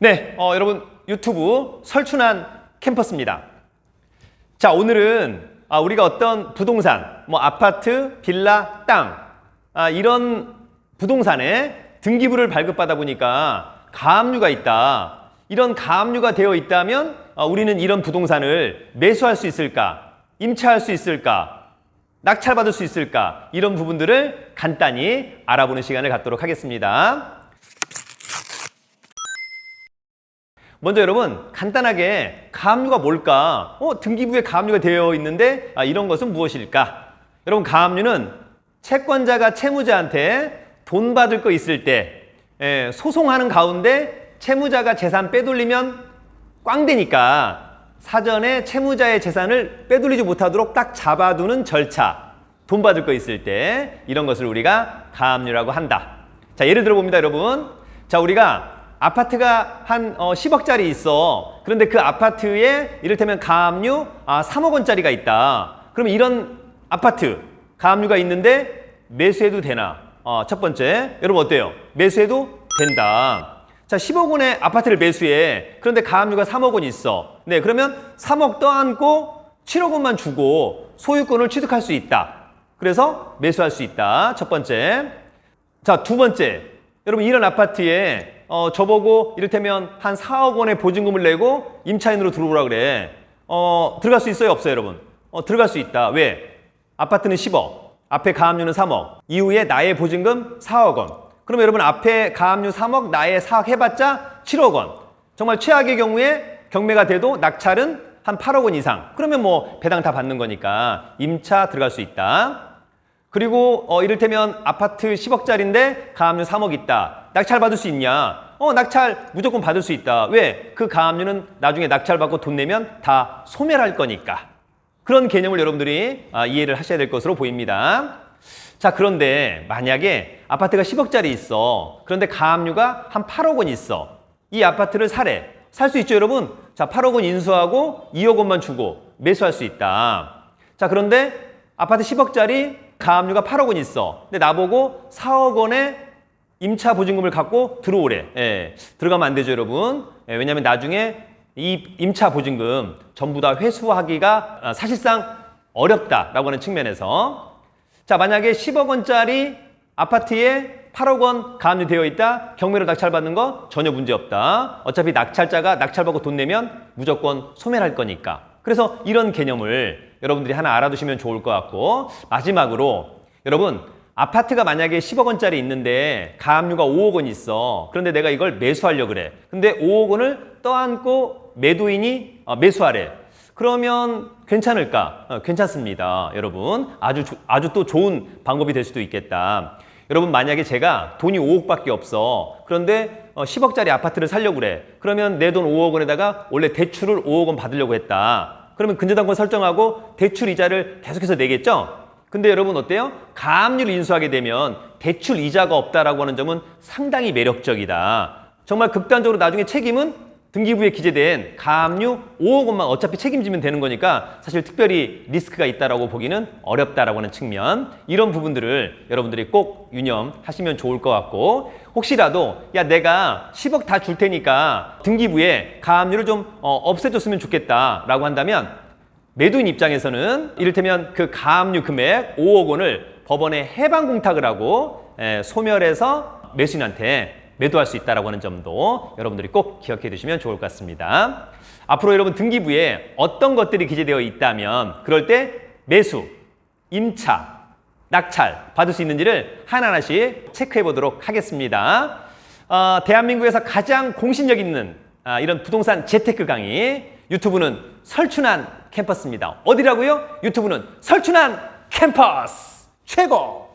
네, 어, 여러분 유튜브 설춘한 캠퍼스입니다. 자, 오늘은 아, 우리가 어떤 부동산, 뭐 아파트, 빌라, 땅 아, 이런 부동산에 등기부를 발급받아 보니까 가압류가 있다. 이런 가압류가 되어 있다면 아, 우리는 이런 부동산을 매수할 수 있을까? 임차할 수 있을까? 낙찰받을 수 있을까? 이런 부분들을 간단히 알아보는 시간을 갖도록 하겠습니다. 먼저 여러분 간단하게 가압류가 뭘까? 어, 등기부에 가압류가 되어 있는데 아, 이런 것은 무엇일까? 여러분 가압류는 채권자가 채무자한테 돈 받을 거 있을 때 예, 소송하는 가운데 채무자가 재산 빼돌리면 꽝 되니까 사전에 채무자의 재산을 빼돌리지 못하도록 딱 잡아두는 절차 돈 받을 거 있을 때 이런 것을 우리가 가압류라고 한다. 자 예를 들어 봅니다 여러분. 자 우리가 아파트가 한 어, 10억짜리 있어. 그런데 그 아파트에 이를테면 가압류 아, 3억 원짜리가 있다. 그럼 이런 아파트 가압류가 있는데 매수해도 되나? 어, 첫 번째, 여러분 어때요? 매수해도 된다. 자, 10억 원의 아파트를 매수해. 그런데 가압류가 3억 원 있어. 네, 그러면 3억 떠안고 7억 원만 주고 소유권을 취득할 수 있다. 그래서 매수할 수 있다. 첫 번째. 자, 두 번째. 여러분 이런 아파트에 어, 저보고 이를테면 한 4억 원의 보증금을 내고 임차인으로 들어오라 그래. 어, 들어갈 수 있어요? 없어요, 여러분? 어, 들어갈 수 있다. 왜? 아파트는 10억, 앞에 가압류는 3억, 이후에 나의 보증금 4억 원. 그러면 여러분 앞에 가압류 3억, 나의 4억 해봤자 7억 원. 정말 최악의 경우에 경매가 돼도 낙찰은 한 8억 원 이상. 그러면 뭐 배당 다 받는 거니까 임차 들어갈 수 있다. 그리고 어, 이를테면 아파트 10억짜리인데 가압류 3억 있다. 낙찰 받을 수 있냐? 어, 낙찰 무조건 받을 수 있다. 왜? 그 가압류는 나중에 낙찰 받고 돈 내면 다 소멸할 거니까. 그런 개념을 여러분들이 아, 이해를 하셔야 될 것으로 보입니다. 자, 그런데 만약에 아파트가 10억짜리 있어. 그런데 가압류가 한 8억 원 있어. 이 아파트를 사래. 살 수 있죠, 여러분? 자, 8억 원 인수하고 2억 원만 주고 매수할 수 있다. 자, 그런데 아파트 10억짜리 가압류가 8억 원 있어. 근데 나보고 4억 원의 임차 보증금을 갖고 들어오래. 예, 들어가면 안 되죠, 여러분. 예, 왜냐하면 나중에 이 임차 보증금 전부 다 회수하기가 아, 사실상 어렵다라고 하는 측면에서 자 만약에 10억 원짜리 아파트에 8억 원 가압류 되어 있다. 경매로 낙찰받는 거 전혀 문제 없다. 어차피 낙찰자가 낙찰받고 돈 내면 무조건 소멸할 거니까. 그래서 이런 개념을 여러분들이 하나 알아두시면 좋을 것 같고 마지막으로 여러분 아파트가 만약에 10억 원짜리 있는데 가압류가 5억 원 있어. 그런데 내가 이걸 매수하려고 그래. 근데 5억 원을 떠안고 매도인이 어, 매수하래. 그러면 괜찮을까? 어, 괜찮습니다. 여러분. 아주 조- 아주 또 좋은 방법이 될 수도 있겠다. 여러분 만약에 제가 돈이 5억밖에 없어. 그런데 어, 10억짜리 아파트를 살려고 그래. 그러면 내 돈 5억 원에다가 원래 대출을 5억 원 받으려고 했다. 그러면 근저당권 설정하고 대출 이자를 계속해서 내겠죠? 근데 여러분 어때요? 가압류를 인수하게 되면 대출 이자가 없다라고 하는 점은 상당히 매력적이다. 정말 극단적으로 나중에 책임은 등기부에 기재된 가압류 5억 원만 어차피 책임지면 되는 거니까 사실 특별히 리스크가 있다라고 보기는 어렵다라고 하는 측면 이런 부분들을 여러분들이 꼭 유념하시면 좋을 것 같고 혹시라도 야 내가 10억 다 줄 테니까 등기부에 가압류를 좀 어, 없애줬으면 좋겠다라고 한다면 매도인 입장에서는 이를테면 그 가압류 금액 5억 원을 법원에 해방 공탁을 하고 에, 소멸해서 매수인한테 매도할 수 있다라고 하는 점도 여러분들이 꼭 기억해 두시면 좋을 것 같습니다. 앞으로 여러분 등기부에 어떤 것들이 기재되어 있다면 그럴 때 매수, 임차, 낙찰 받을 수 있는지를 하나하나씩 체크해 보도록 하겠습니다. 어, 대한민국에서 가장 공신력 있는 아, 이런 부동산 재테크 강의 유튜브는 설춘한 캠퍼스입니다. 어디라고요? 유튜브는 설춘한 캠퍼스 최고!